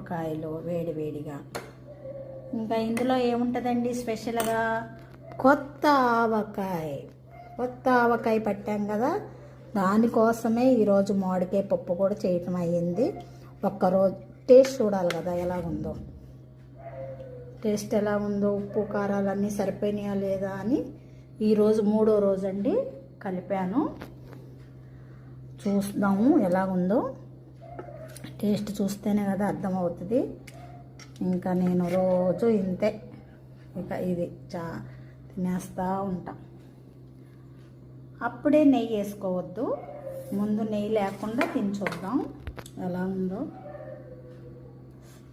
మిరపకాయలు వేడి వేడిగా. ఇంకా ఇందులో ఏముంటుందండి స్పెషల్గా? కొత్త ఆవకాయ. కొత్త ఆవకాయ పట్టాం కదా దానికోసమే ఈరోజు మామిడికాయ పప్పు కూడా చేయటం అయ్యింది. ఒక్కరోజు టేస్ట్ చూడాలి కదా ఎలాగుందో టేస్ట్ ఎలా ఉందో ఉప్పు కారాలు అన్నీ సరిపోయినాయా లేదా అని ఈరోజు మూడో రోజు అండి కలిపాను చూద్దాము ఎలాగుందో టేస్ట్ చూస్తేనే కదా అర్థమవుతుంది. ఇంకా నేను రోజు ఇంతే. ఇక ఇది చా తినేస్తూ ఉంటా. అప్పుడే నెయ్యి వేసుకోవద్దు. ముందు నెయ్యి లేకుండా తిని చూద్దాం ఎలా ఉందో.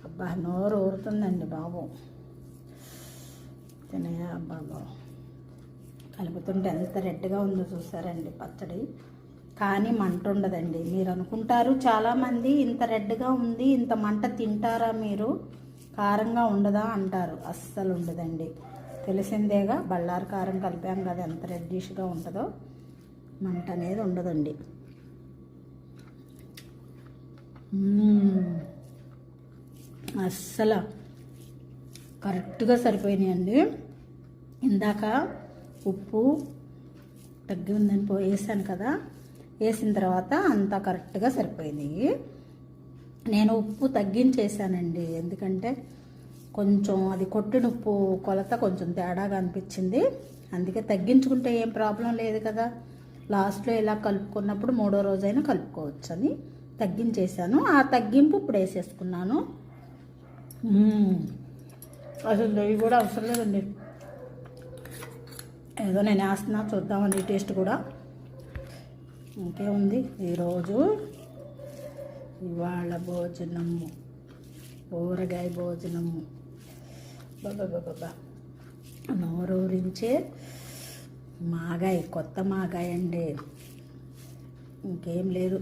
అబ్బా నోరు ఊరుతుందండి బాబు. తినే అబ్బా బాబు కలుపుతుంటే ఎంత రెడ్గా ఉందో చూసారండి పచ్చడి. కానీ మంట ఉండదండి. మీరు అనుకుంటారు చాలామంది ఇంత రెడ్గా ఉంది ఇంత మంట తింటారా మీరు? కారంగా ఉండదా అంటారు. అస్సలు ఉండదండి. తెలిసిందేగా బళ్ళారు కారం కలిపాం కదా ఎంత రెడ్డిష్గా ఉంటుందో మంట అనేది ఉండదండి. అస్సలు కరెక్ట్గా సరిపోయినాయండి. ఇందాక ఉప్పు తగ్గి ఉందని వేసాను కదా వేసిన తర్వాత అంతా కరెక్ట్గా సరిపోయినాయి నేను ఉప్పు తగ్గించేసానండి. ఎందుకంటే కొంచెం అది కొట్టిన ఉప్పు కొలత కొంచెం తేడాగా అనిపించింది. అందుకే తగ్గించుకుంటే ఏం ప్రాబ్లం లేదు కదా. లాస్ట్లో ఇలా కలుపుకున్నప్పుడు మూడో రోజైనా కలుపుకోవచ్చు అని తగ్గించేసాను. ఆ తగ్గింపు ఇప్పుడు వేసేసుకున్నాను. అసలు నెయ్యి కూడా అవసరం లేదండి. ఏదో నేను వేస్తున్నా చూద్దామని టేస్ట్ కూడా. ఇంకేముంది ఈరోజు ఇవాళ భోజనము. ఊరగాయ భోజనము. బాబా నోరూరించే మాగాయ కొత్త మాగాయ అండి ఇంకేం లేదు.